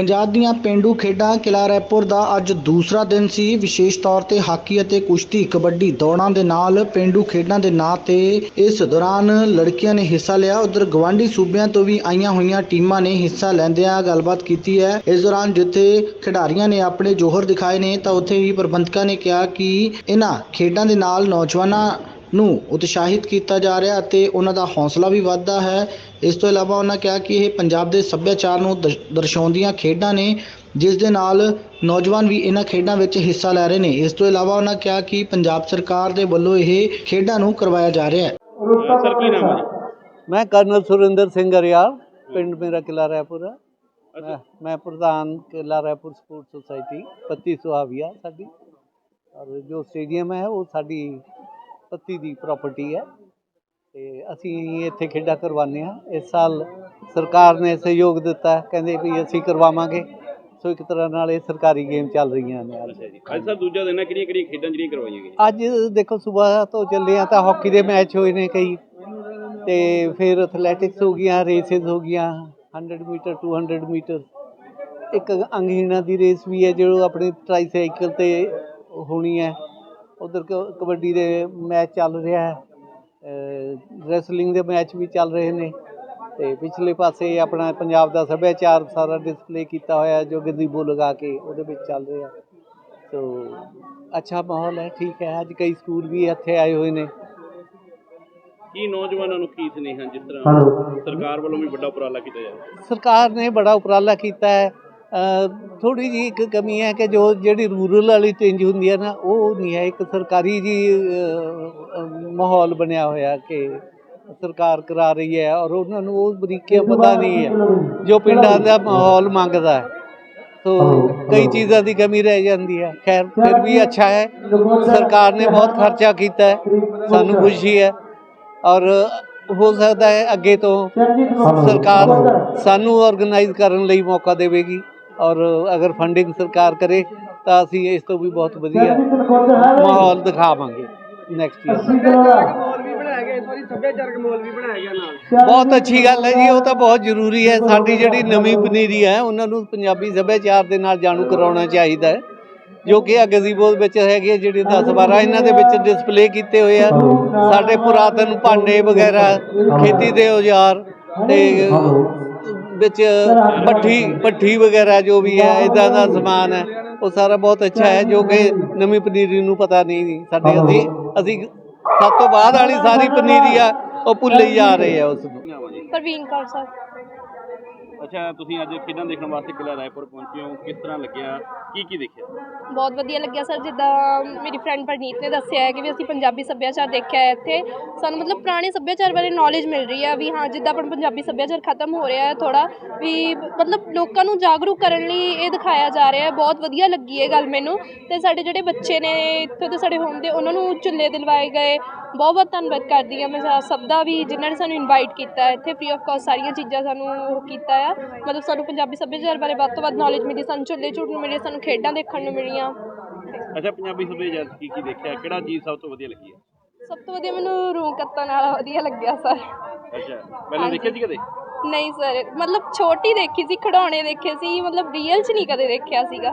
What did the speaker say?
ਪੰਜਾਬ ਦੀਆਂ ਪਿੰਡੂ ਖੇਡਾਂ ਕਿਲਾ ਰੈਪੁਰ ਦਾ ਅੱਜ ਦੂਸਰਾ ਦਿਨ ਸੀ। ਵਿਸ਼ੇਸ਼ ਤੌਰ ਤੇ ਹਾਕੀ ਅਤੇ ਕੁਸ਼ਤੀ ਕਬੱਡੀ ਦੌੜਾਂ ਦੇ ਨਾਲ ਪਿੰਡੂ ਖੇਡਾਂ ਦੇ ਨਾਂ ਤੇ ਇਸ ਦੌਰਾਨ ਲੜਕੀਆਂ ਨੇ ਹਿੱਸਾ ਲਿਆ। ਉਧਰ ਗਵਾਂਢੀ ਸੂਬਿਆਂ ਤੋਂ ਵੀ ਆਈਆਂ ਹੋਈਆਂ ਟੀਮਾਂ ਨੇ ਹਿੱਸਾ ਲੈਂਦਿਆਂ ਗੱਲਬਾਤ ਕੀਤੀ ਹੈ। ਇਸ ਦੌਰਾਨ ਜਿੱਥੇ ਖਿਡਾਰੀਆਂ ਨੇ ਆਪਣੇ ਜੋਹਰ ਦਿਖਾਏ ਨੇ ਤਾਂ ਉੱਥੇ ਹੀ ਪ੍ਰਬੰਧਕਾਂ ਨੇ ਕਿਹਾ ਕਿ ਇਹਨਾਂ ਖੇਡਾਂ ਦੇ ਨਾਲ ਨੌਜਵਾਨਾਂ ਨੂੰ ਉਤਸ਼ਾਹਿਤ ਕੀਤਾ ਜਾ ਰਿਹਾ ਅਤੇ ਉਹਨਾਂ ਦਾ ਹੌਸਲਾ ਵੀ ਵੱਧਦਾ ਹੈ। ਇਸ ਤੋਂ ਇਲਾਵਾ ਉਹਨਾਂ ਕਿਹਾ ਕਿ ਇਹ ਪੰਜਾਬ ਦੇ ਸੱਭਿਆਚਾਰ ਨੂੰ ਦਰਸ਼- ਦਰਸਾਉਂਦੀਆਂ ਖੇਡਾਂ ਨੇ ਜਿਸ ਦੇ ਨਾਲ ਨੌਜਵਾਨ ਵੀ ਇਹਨਾਂ ਖੇਡਾਂ ਵਿੱਚ ਹਿੱਸਾ ਲੈ ਰਹੇ ਨੇ। ਇਸ ਤੋਂ ਇਲਾਵਾ ਉਹਨਾਂ ਕਿਹਾ ਕਿ ਪੰਜਾਬ ਸਰਕਾਰ ਦੇ ਵੱਲੋਂ ਇਹ ਖੇਡਾਂ ਨੂੰ ਕਰਵਾਇਆ ਜਾ ਰਿਹਾ ਹੈ। ਸਰ ਕੀ ਨਾਮ ਹੈ ਜੀ? ਮੈਂ ਕਰਨਲ ਸੁਰਿੰਦਰ ਸਿੰਘ ਅਰਿਆਲ ਪਿੰਡ ਮੇਰਾ ਕਿਲਾ ਰਾਏਪੁਰ ਹੈ। ਮੈਂ- ਮੈਂ ਪ੍ਰਧਾਨ ਕਿਲਾ ਰਾਏਪੁਰ ਸਪੋਰਟ ਸੁਸਾਇਟੀ ਪੱਤੀ ਸੁਹਾਵੀਆ ਸਾਡੀ। ਔਰ ਜੋ ਸਟੇਡੀਅਮ ਹੈ ਉਹ ਸਾਡੀ ਪੱਤੀ ਦੀ ਪ੍ਰਾਪਰਟੀ ਹੈ। ਤੇ ਅਸੀਂ ਇੱਥੇ ਖੇਡਾਂ ਕਰਵਾਉਂਦੇ ਹਾਂ। ਇਸ ਸਾਲ ਸਰਕਾਰ ਨੇ ਸਹਿਯੋਗ ਦਿੱਤਾ ਕਹਿੰਦੇ ਵੀ ਅਸੀਂ ਕਰਵਾਵਾਂਗੇ। ਸੋ ਇੱਕ ਤਰ੍ਹਾਂ ਨਾਲ ਇਹ ਸਰਕਾਰੀ ਗੇਮ ਚੱਲ ਰਹੀਆਂ ਨੇ ਅੱਜ। ਸਰ ਦੂਜਾ ਦਿਨ ਹੈ। ਕਿਹੜੀਆਂ ਕਿਹੜੀਆਂ ਖੇਡਾਂ ਜਿਹੜੀਆਂ ਕਰਵਾਈਆਂ ਗਈਆਂ? ਅੱਜ ਦੇਖੋ ਸਵੇਰ ਤੋਂ ਚੱਲੇ ਆ ਤਾਂ ਹਾਕੀ ਦੇ ਮੈਚ ਹੋਏ ਨੇ ਕਈ। ਤੇ ਫਿਰ ਐਥਲੈਟਿਕਸ ਹੋ ਗਈਆਂ ਰੇਸਿਸ ਹੋ ਗਈਆਂ। 100 ਮੀਟਰ 200 ਮੀਟਰ ਇੱਕ ਅੰਗਹੀਣਾ ਦੀ ਰੇਸ ਵੀ ਹੈ ਜੋ ਆਪਣੀ ਟ੍ਰਾਈਸਾਈਕਲ ਤੇ ਹੋਣੀ ਹੈ। ਉਧਰ ਕਬੱਡੀ ਦੇ ਮੈਚ ਚੱਲ ਰਿਹਾ ਹੈ ਰੈਸਲਿੰਗ ਦੇ ਮੈਚ ਵੀ ਚੱਲ ਰਹੇ ਨੇ ਤੇ ਪਿਛਲੇ ਪਾਸੇ ਆਪਣਾ ਪੰਜਾਬ ਦਾ ਸੱਭਿਆਚਾਰ ਸਾਰਾ ਡਿਸਪਲੇ ਕੀਤਾ ਹੋਇਆ ਜੋ ਗਜ਼ੀਬੋ ਲਗਾ ਕੇ ਉਹਦੇ ਵਿੱਚ ਚੱਲ ਰਿਹਾ ਸੋ ਅੱਛਾ ਮਾਹੌਲ ਹੈ ਠੀਕ ਹੈ ਅੱਜ ਕਈ ਸਕੂਲ ਵੀ ਇੱਥੇ ਆਏ ਹੋਏ ਨੇ। ਕੀ ਨੌਜਵਾਨਾਂ ਨੂੰ ਕੀ ਸੁਨੇਹਾ ਜਿਸ ਤਰ੍ਹਾਂ ਸਰਕਾਰ ਵੱਲੋਂ ਵੀ ਵੱਡਾ ਉਪਰਾਲਾ ਕੀਤਾ ਜਾ ਰਿਹਾ? ਸਰਕਾਰ ਨੇ ਬੜਾ ਉਪਰਾਲਾ ਕੀਤਾ ਹੈ ਥੋੜੀ ਜੀ ਇੱਕ ਕਮੀ ਹੈ ਕਿ ਜੋ ਜਿਹੜੀ ਰੂਰਲ ਵਾਲੀ ਚੇਂਜ ਹੁੰਦੀ ਹੈ ਨਾ, ਉਹ ਨਹੀਂ ਹੈ। ਇੱਕ ਸਰਕਾਰੀ ਜੀ ਮਾਹੌਲ ਬਣਿਆ ਹੋਇਆ ਕਿ ਸਰਕਾਰ ਕਰਾ ਰਹੀ ਹੈ ਔਰ ਉਹਨਾਂ ਨੂੰ ਉਹ ਬਰੀਕੀਆਂ ਪਤਾ ਨਹੀਂ ਹੈ। ਜੋ ਪਿੰਡਾਂ ਦਾ ਮਾਹੌਲ ਮੰਗਦਾ ਹੈ। ਸੋ, ਕਈ ਚੀਜ਼ਾਂ ਦੀ ਕਮੀ ਰਹਿ ਜਾਂਦੀ ਹੈ। ਖੈਰ, ਫਿਰ ਵੀ ਅੱਛਾ ਹੈ। ਸਰਕਾਰ ਨੇ ਬਹੁਤ ਖਰਚਾ ਕੀਤਾ ਹੈ। ਸਾਨੂੰ ਖੁਸ਼ੀ ਹੈ। ਔਰ ਹੋ ਸਕਦਾ ਹੈ ਅੱਗੇ ਤੋਂ ਸਰਕਾਰ ਸਾਨੂੰ ਆਰਗੇਨਾਈਜ਼ ਕਰਨ ਲਈ ਮੌਕਾ ਦੇਵੇਗੀ। ਔਰ ਅਗਰ ਫੰਡਿੰਗ ਸਰਕਾਰ ਕਰੇ ਤਾਂ ਅਸੀਂ ਇਸ ਤੋਂ ਵੀ ਬਹੁਤ ਵਧੀਆ ਮਾਹੌਲ ਦਿਖਾਵਾਂਗੇ ਨੈਕਸਟ ਈਅਰ ਬਹੁਤ ਅੱਛੀ ਗੱਲ ਹੈ ਜੀ ਉਹ ਤਾਂ ਬਹੁਤ ਜ਼ਰੂਰੀ ਹੈ। ਸਾਡੀ ਜਿਹੜੀ ਨਵੀਂ ਪਨੀਰੀ ਹੈ ਉਹਨਾਂ ਨੂੰ ਪੰਜਾਬੀ ਸੱਭਿਆਚਾਰ ਦੇ ਨਾਲ ਜਾਣੂ ਕਰਾਉਣਾ ਚਾਹੀਦਾ ਹੈ ਜੋ ਕਿ ਆ ਗਜ਼ੀਬੋ ਵਿੱਚ ਹੈਗੇ ਜਿਹੜੇ 10 12 ਇਹਨਾਂ ਦੇ ਵਿੱਚ ਡਿਸਪਲੇ ਕੀਤੇ ਹੋਏ ਆ। ਸਾਡੇ ਪੁਰਾਤਨ ਭਾਂਡੇ ਵਗੈਰਾ ਖੇਤੀ ਦੇ ਔਜ਼ਾਰ ਤੇ ਵਿੱਚ ਪੱਠੀ ਪੱਠੀ ਵਗੈਰਾ ਜੋ ਵੀ ਹੈ ਇਦਾਂ ਦਾ ਸਮਾਨ ਹੈ, ਉਹ ਸਾਰਾ ਬਹੁਤ ਅੱਛਾ ਹੈ, ਜੋ ਕਿ ਨਵੀਂ ਪਨੀਰੀ ਨੂੰ ਪਤਾ ਨਹੀਂ ਸਾਡੇ ਅਸੀਂ ਅਸੀਂ ਸਭ ਤੋਂ ਬਾਅਦ ਵਾਲੀ ਸਾਰੀ ਪਨੀਰੀ ਆ, ਉਹ ਭੁੱਲੀ ਜਾ ਰਹੇ ਆ ਉਸ ਨੂੰ। ਹੈ ਜੀ ਪ੍ਰਵੀਨ ਕੌਰ ਸਰ। ਅੱਛਾ, ਤੁਸੀਂ ਅੱਜ ਖੇਡਾਂ ਦੇਖਣ ਵਾਸਤੇ ਕਿਲਾ ਰਾਏਪੁਰ ਪਹੁੰਚੇ ਹੋ। ਕਿਸ ਤਰ੍ਹਾਂ ਲੱਗਿਆ? ਕੀ ਕੀ ਦੇਖਿਆ? ਬਹੁਤ ਵਧੀਆ ਲੱਗਿਆ ਸਰ, ਜਿੱਦਾਂ ਮੇਰੀ ਫਰੈਂਡ ਪਰਨੀਤ ਨੇ ਦੱਸਿਆ ਹੈ ਕਿ ਵੀ ਅਸੀਂ ਪੰਜਾਬੀ ਸੱਭਿਆਚਾਰ ਦੇਖਿਆ ਹੈ ਇੱਥੇ। ਸਾਨੂੰ ਮਤਲਬ ਪੁਰਾਣੇ ਸੱਭਿਆਚਾਰ ਬਾਰੇ ਨੌਲੇਜ ਮਿਲ ਰਹੀ ਹੈ ਵੀ ਹਾਂ, ਜਿੱਦਾਂ ਆਪਣਾ ਪੰਜਾਬੀ ਸੱਭਿਆਚਾਰ ਖਤਮ ਹੋ ਰਿਹਾ ਹੈ ਥੋੜਾ ਵੀ ਮਤਲਬ ਲੋਕਾਂ ਨੂੰ ਜਾਗਰੂਕ ਕਰਨ ਲਈ ਇਹ ਦਿਖਾਇਆ ਜਾ ਰਿਹਾ ਹੈ। ਬਹੁਤ ਵਧੀਆ ਲੱਗੀ ਇਹ ਗੱਲ ਮੈਨੂੰ। ਤੇ ਸਾਡੇ ਜਿਹੜੇ ਬੱਚੇ ਨੇ ਇੱਥੋਂ ਦੇ ਸਾਡੇ ਹੋਮ ਦੇ, ਉਹਨਾਂ ਨੂੰ ਝੁੱਲੇ ਦਿਲਵਾਏ ਗਏ। ਬਹੁਤ ਬਹੁਤ ਧੰਨਵਾਦ ਕਰਦੀ ਹਾਂ। ਮੈਂ ਸਾ- ਸਭ ਦਾ ਵੀ ਜਿਨ੍ਹਾਂ ਨੇ ਸਾਨੂੰ ਇਨਵਾਈਟ ਕੀਤਾ ਹੈ ਇੱਥੇ ਫ੍ਰੀ ਆਫ ਕਾਸਟ ਸਾਰੀਆਂ ਚੀਜ਼ਾਂ ਸਾਨੂੰ ਉਹ ਕੀਤਾ ਆ। ਮਤਲਬ ਸਾਨੂੰ ਪੰਜਾਬੀ ਸੱਭਿਆਚਾਰ ਬਾਰੇ ਵੱਧ ਤੋਂ ਵੱਧ ਨੌਲੇਜ ਮਿਲੀ ਸਾਨੂੰ ਝੁੱਲੇ ਝੂਟਣ ਮਿਲੇ ਸਾਨੂੰ ਖੇਡਾਂ ਦੇਖਣ ਨੂੰ ਮਿਲੀਆਂ। ਅੱਛਾ ਪੰਜਾਬੀ ਸੱਭਿਆਚਾਰ 'ਚ ਕੀ ਕੀ ਦੇਖਿਆ? ਕਿਹੜਾ ਚੀਜ਼ ਸਭ ਤੋਂ ਵਧੀਆ ਲੱਗੀ ਹੈ ਸਭ ਤੋਂ ਵਧੀਆ ਮੈਨੂੰ ਰੂਹ ਕੱਤਣ ਵਾਲਾ ਵਧੀਆ ਲੱਗਿਆ ਸਰ। ਅੱਛਾ ਪਹਿਲਾਂ ਦੇਖਿਆ ਸੀ ਕਦੇ? ਨਹੀਂ ਸਰ ਮਤਲਬ ਛੋਟੀ ਦੇਖੀ ਸੀ ਖਿਡੌਣੇ ਦੇਖੇ ਸੀ ਮਤਲਬ ਰੀਅਲ 'ਚ ਨਹੀਂ ਕਦੇ ਦੇਖਿਆ ਸੀਗਾ।